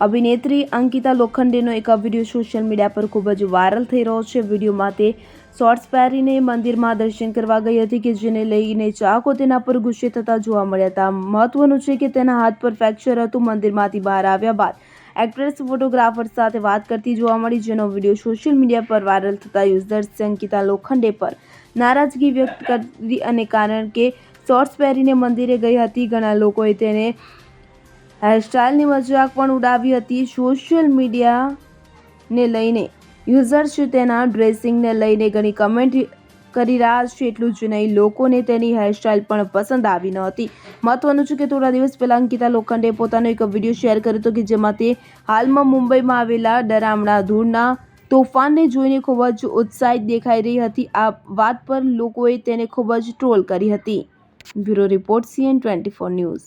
અભિનેત્રી અંકિતા લોખંડેનો એક video social media પર ખૂબ જ વાયરલ થઈ રહ્યો છે. વિડીયોમાં તે શોર્ટ્સ પહેરીને મંદિરમાં દર્શન કરવા ગઈ હતી કે જેને લઈને ચાહકો તેના પર ગુસ્સે થતા જોવા મળ્યા હતા. મહત્વનું છે કે તેના હાથ પર ફ્રેક્ચર હતું, મંદિરમાંથી બહાર આવ્યા બાદ એક્ટ્રેસ ફોટોગ્રાફર સાથે વાત કરતી જોવા મળી, જેનો વીડિયો સોશિયલ મીડિયા પર વાયરલ થતા યુઝર્સ અંકિતા લોખંડે પર નારાજગી વ્યક્ત કરી અને કારણ કે શોર્ટ્સ પહેરીને મંદિરે ગઈ હતી, ઘણા લોકોએ તેને હેરસ્ટાઇલની મજાક પણ ઉડાવી હતી સોશિયલ મીડિયાને લઈને. યુઝર્સ તેના ડ્રેસિંગને લઈને ઘણી કમેન્ટ કરી રહ્યા છે, એટલું જ નહીં, લોકોને તેની હેરસ્ટાઇલ પણ પસંદ આવી ન હતી. મહત્વનું છે કે થોડા દિવસ પહેલાં અંકિતા લોખંડે પોતાનો એક વીડિયો શેર કર્યો હતો કે જેમાં તે હાલમાં મુંબઈમાં આવેલા ડરામણા ધૂળના તોફાનને જોઈને ખૂબ જ ઉત્સાહિત દેખાઈ રહી હતી. આ વાત પર લોકોએ તેને ખૂબ જ ટ્રોલ કરી હતી. Bureau report CN twenty four news.